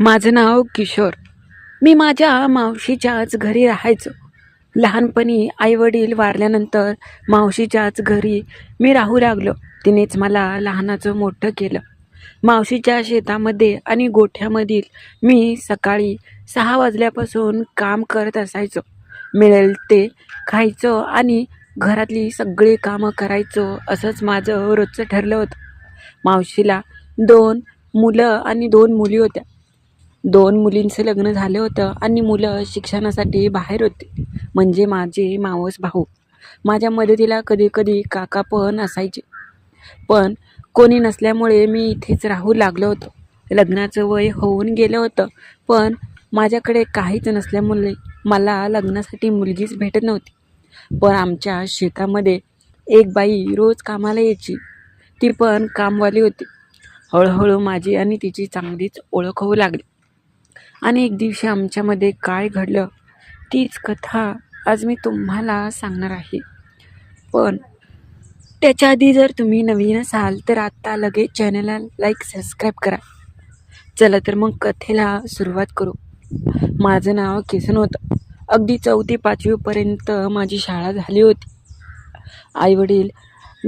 माझं नाव किशोर. मी माझ्या मावशीच्याच घरी राहायचो. लहानपणी आईवडील वारल्यानंतर मावशीच्याच घरी मी राहू लागलो. तिनेच मला लहानाचं मोठं केलं. मावशीच्या शेतामध्ये आणि गोठ्यामधील मी सकाळी सहा वाजल्यापासून काम करत असायचो. मिळेल ते खायचं आणि घरातली सगळी कामं करायचो असंच माझं रोजचं ठरलं होतं. मावशीला दोन मुलं आणि दोन मुली होत्या. दोन मुलींचं लग्न झालं होतं आणि मुलं शिक्षणासाठी बाहेर होते. म्हणजे माझे मावस भाऊ. माझ्या मदतीला कधी कधी काका पण असायचे. पण कोणी नसल्यामुळे मी इथेच राहू लागलो होतो. लग्नाचं वय होऊन गेलं होतं. पण माझ्याकडे काहीच नसल्यामुळे मला लग्नासाठी मुलगीच भेटत नव्हती. पण आमच्या शेतामध्ये एक बाई रोज कामाला यायची. ती पण कामवाली होती. हळूहळू माझी आणि तिची चांगलीच ओळख होऊ लागली. आणि एक दिवशी आमच्यामध्ये काय घडलं तीच कथा आज मी तुम्हाला सांगणार आहे. पण त्याच्या आधी जर तुम्ही नवीन असाल तर आत्ता लगेच चॅनलला लाईक सबस्क्राईब करा. चला तर मग कथेला सुरुवात करू. माझं नाव किसन होतं. अगदी चौथी पाचवीपर्यंत माझी शाळा झाली होती. आईवडील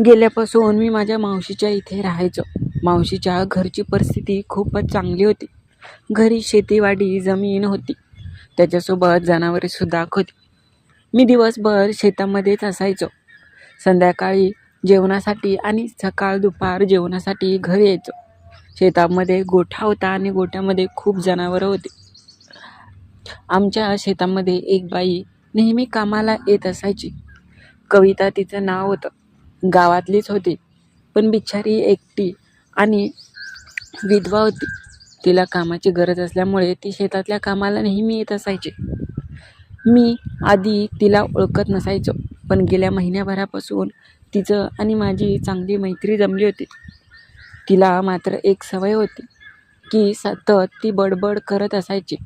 गेल्यापासून मी माझ्या मावशीच्या इथे राहायचो. मावशीच्या घरची परिस्थिती खूपच चांगली होती. घरी शेतीवाडी जमीन होती. त्याच्यासोबत जनावरेसुद्धा होती मी दिवसभर शेतामध्येच असायचो. संध्याकाळी जेवणासाठी आणि सकाळ दुपार जेवणासाठी घरी यायचो. शेतामध्ये गोठा होता आणि गोठ्यामध्ये खूप जनावरं होती. आमच्या शेतामध्ये एक बाई नेहमी कामाला येत असायची. कविता तिचं नाव होतं. गावातलीच होती. पण बिचारी एकटी आणि विधवा होती. तिला कामाची गरज असल्यामुळे ती शेतातल्या कामाला नेहमी येत असायची. मी आधी तिला ओळखत नसायचो पण गेल्या महिन्याभरापासून तिचं आणि माझी चांगली मैत्री जमली होती. तिला मात्र एक सवय होती की सतत ती बडबड करत असायची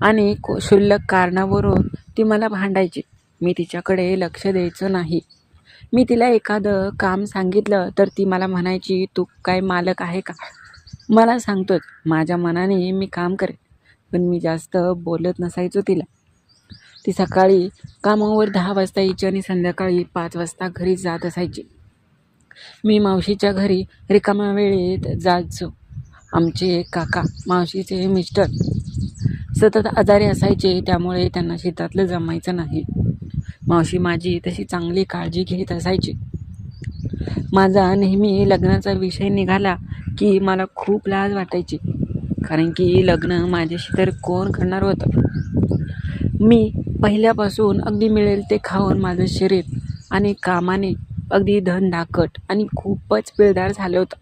आणि को क्षुल्लक कारणावरून ती मला भांडायची. मी तिच्याकडे लक्ष द्यायचं नाही. मी तिला एखादं काम सांगितलं तर ती मला म्हणायची तू काय मालक आहे का? मला सांगतोच. माझ्या मनाने मी काम करेन. पण मी जास्त बोलत नसायचो तिला. ती सकाळी कामावर दहा वाजता यायची आणि संध्याकाळी पाच वाजता घरी जात असायची. मी मावशीच्या घरी रिकाम्या वेळेत जायचो. आमचे काका मावशीचे मिस्टर सतत आजारी असायचे त्यामुळे त्यांना शेतातलं जमायचं नाही. मावशी माझी तशी चांगली काळजी घेत असायची. माझा नेहमी लग्नाचा विषय निघाला की मला खूप लाज वाटायची. कारण की लग्न माझ्याशी तर कोण करणार होतं? मी पहिल्यापासून अगदी मिळेल ते खाऊन माझं शरीर आणि कामाने अगदी धनधाकट आणि खूपच पिळदार झालं होतं.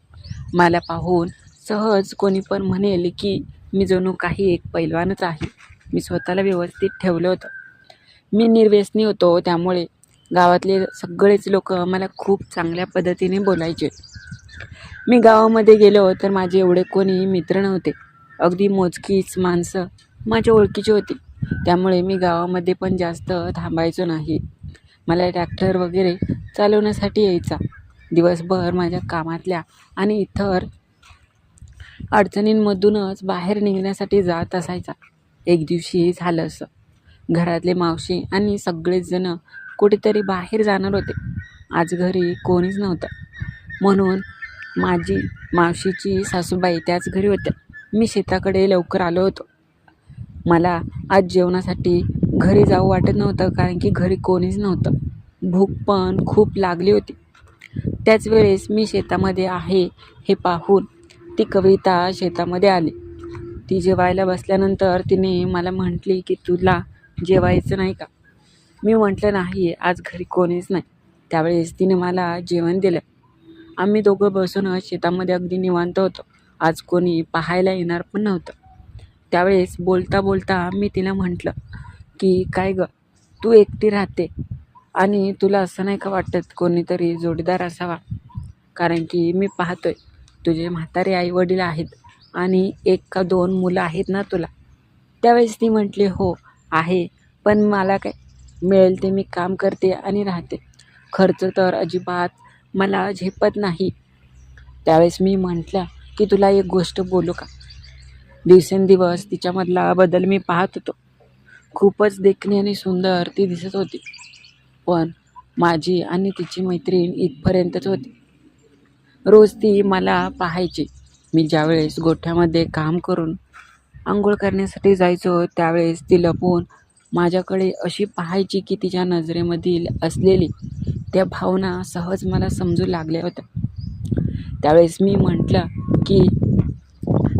मला पाहून सहज कोणी पण म्हणेल की मी जणू काही एक पैलवानच आहे. मी स्वतःला व्यवस्थित ठेवलं होतं. मी निर्व्यसनी होतो त्यामुळे गावातले सगळेच लोक मला खूप चांगल्या पद्धतीने बोलायचे. मी गावामध्ये गेलो तर माझे एवढे कोणी मित्र नव्हते. अगदी मोजकीच माणसं माझ्या ओळखीची होती. त्यामुळे मी गावामध्ये पण जास्त थांबायचो नाही. मला ट्रॅक्टर वगैरे चालवण्यासाठी यायचा. दिवसभर माझ्या कामातल्या आणि इतर अडचणींमधूनच बाहेर निघण्यासाठी जात असायचा. एक दिवशी झालं असं. घरातले मावशी आणि सगळेच जण कुठेतरी बाहेर जाणार होते. आज घरी कोणीच नव्हतं. म्हणून माझी मावशीची सासूबाई त्याच घरी होत्या. मी शेताकडे लवकर आलो होतो. मला आज जेवणासाठी घरी जाऊ वाटत नव्हतं कारण की घरी कोणीच नव्हतं. भूक पण खूप लागली होती. त्याच वेळेस मी शेतामध्ये आहे हे पाहून ती कविता शेतामध्ये आली. ती जेवायला बसल्यानंतर तिने मला म्हटली की तुला जेवायचं नाही का? मी म्हटलं नाही आज घरी कोणीच नाही. त्यावेळेस तिने मला जेवण दिलं. आम्ही दोघं बसून शेतामध्ये अगदी निवांत होतो. आज कोणी पाहायला येणार पण नव्हतं. त्यावेळेस बोलता बोलता मी तिला म्हटलं की काय गं तू एकटी राहते आणि तुला असं नाही का वाटत कोणीतरी जोडीदार असावा? कारण की मी पाहतोय तुझे म्हातारे आई वडील आहेत आणि एक का दोन मुलं आहेत ना तुला. त्यावेळेस ती म्हटली हो आहे पण मला काय मिळेल ते मी काम करते आणि राहते. खर्च तर अजिबात मला झेपत नाही. त्यावेळेस मी म्हटलं की तुला एक गोष्ट बोलू का? दिवसेंदिवस तिच्यामधला बदल मी पाहत होतो. खूपच देखणी आणि सुंदर ती दिसत होती. पण माझी आणि तिची मैत्रीण इथपर्यंतच होती. रोज ती मला पाहायची. मी ज्यावेळेस गोठ्यामध्ये काम करून आंघोळ करण्यासाठी जायचो त्यावेळेस ती लपून माझ्याकडे अशी पाहायची की तिच्या नजरेमधील असलेली त्या भावना सहज मला समजू लागल्या होत्या. त्यावेळेस मी म्हटलं की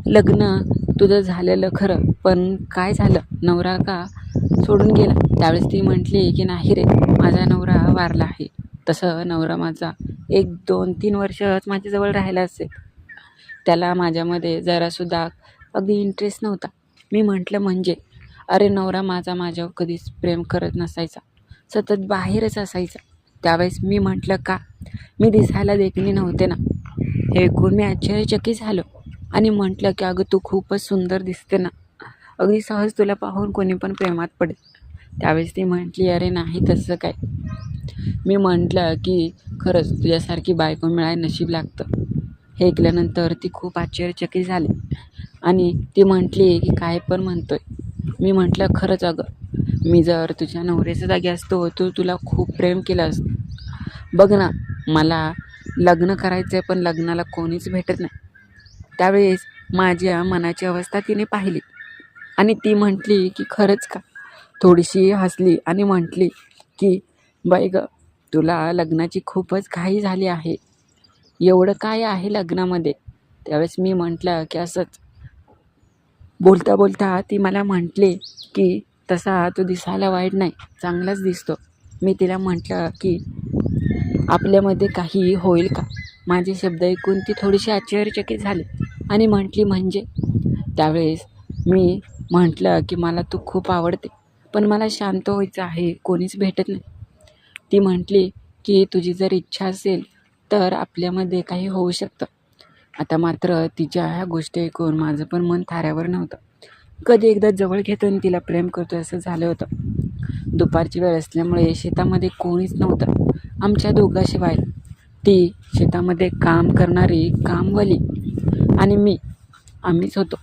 लग्न तुझं झालेलं खरं पण काय झालं? नवरा का सोडून गेला? त्यावेळेस ती म्हटली की नाही रे माझा नवरा वारला आहे. तसं नवरा माझा एक दोन तीन वर्षच माझ्याजवळ राहिला असेल. त्याला माझ्यामध्ये जरासुद्धा अगदी इंटरेस्ट नव्हता. मी म्हटलं म्हणजे अरे नवरा माझा माझ्यावर कधीच प्रेम करत नसायचा. सतत बाहेरच असायचा. त्यावेळेस मी म्हटलं का? मी दिसायला देखणी नव्हते ना. हे ऐकून मी आश्चर्यचकित झालो आणि म्हटलं की अगं तू खूपच सुंदर दिसते ना. अगदी सहज तुला पाहून कोणी पण प्रेमात पडेल. त्यावेळेस ती म्हटली अरे नाही तसं काय? मी म्हटलं की खरंच तुझ्यासारखी बायको मिळाय नशीब लागतं. हे ऐकल्यानंतर ती खूप आश्चर्यचकित झाली आणि ती म्हटली की काय पण म्हणतोय. मी म्हटलं खरंच अगं मी जर तुझ्या नवऱ्याच्या जागी असतो तू तुला खूप प्रेम केलं असतं बघ ना मला लग्न करायचं आहे पण लग्नाला कोणीच भेटत नाही. त्यावेळेस माझ्या मनाची अवस्था तिने पाहिली. आणि ती म्हटली की खरंच का? थोडीशी हसली आणि म्हटली की बाई गं तुला लग्नाची खूपच घाई झाली आहे. एवढं काय आहे लग्नामध्ये? त्यावेळेस मी म्हटलं की असंच बोलता बोलता ती मला म्हटली की तसा तो दिसायला वाईट नाही चांगलाच दिसतो. मी तिला म्हटलं की आपल्यामध्ये काही होईल का? माझे शब्द ऐकून ती थोडीशी आश्चर्यचकित झाली आणि म्हटली म्हणजे? त्यावेळेस मी म्हटलं की मला तू खूप आवडते पण मला शांत व्हायचं आहे कोणीच भेटत नाही. ती म्हटली की तुझी जर इच्छा असेल तर आपल्यामध्ये काही होऊ शकतं. आता मात्र तिच्या ह्या गोष्टी ऐकून माझं पण मन थाऱ्यावर नव्हतं. कधी एकदा जवळ घेतो आणि तिला प्रेम करतो असं झालं होतं. दुपारची वेळ असल्यामुळे शेतामध्ये कोणीच नव्हतं. आमच्या दोघाशिवाय. ती शेतामध्ये काम करणारी कामवाली आणि मी. आम्हीच होतो.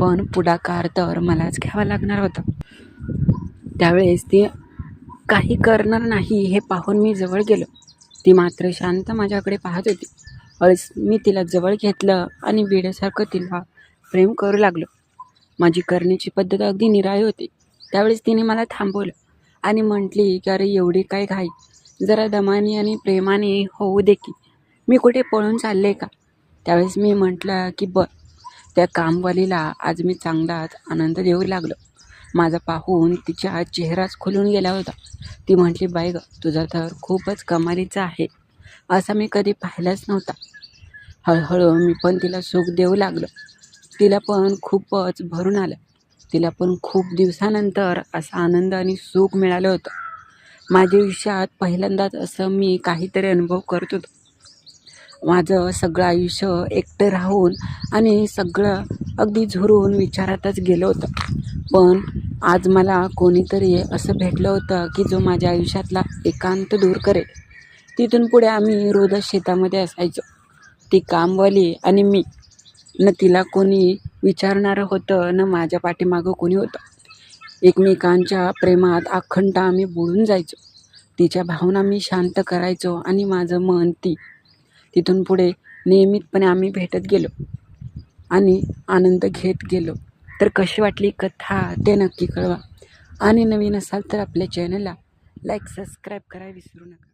पण पुढाकार तर मलाच घ्यावा लागणार होता. त्यावेळेस ती काही करणार नाही हे पाहून मी जवळ गेलो. ती मात्र शांत माझ्याकडे पाहत होती. अळस मी तिला जवळ घेतलं आणि वेड्यासारखं तिला प्रेम करू लागलो. माझी करण्याची पद्धत अगदी निराळी होती. त्यावेळेस तिने मला थांबवलं आणि म्हटली की अरे एवढी काय घाई? जरा दमाने आणि प्रेमाने होऊ दे की. मी कुठे पळून चालले का? त्यावेळेस मी म्हटलं की बर त्या कामवालीला आज मी चांगलाच आनंद देऊ लागलो. माझा पाहून तिच्या चेहराच खुलून गेला होता. ती म्हटली बाई ग तुझा तर खूपच कमालीचा आहे. असा मी कधी पाहिलाच नव्हता. हळूहळू मी पण तिला सुख देऊ लागलो. तिला पण खूपच भरून आलं. तिला पण खूप दिवसानंतर असा आनंद आणि सुख मिळालं होतं. माझ्या आयुष्यात पहिल्यांदाच असं मी काहीतरी अनुभव करत होतो. माझं सगळं आयुष्य एकटं राहून आणि सगळं अगदी झुरून विचारातच गेलं होतं. पण आज मला कोणीतरी असं भेटलं होतं की जो माझ्या आयुष्यातला एकांत दूर करेल. तिथून पुढे आम्ही रोजच शेतामध्ये असायचो. ती कामवाली आणि मी. न तिला कोणी विचारणारं होतं न माझ्या पाठीमागं कोणी होतं. एकमेकांच्या प्रेमात अखंड आम्ही बुडून जायचो. तिच्या भावना मी शांत करायचो आणि माझं मन ती. तिथून पुढे नियमितपणे आम्ही भेटत गेलो आणि आनंद घेत गेलो. तर कशी वाटली कथा ते नक्की कळवा. आणि नवीन असाल तर आपल्या चॅनलला लाईक सबस्क्राईब करायला विसरू नका.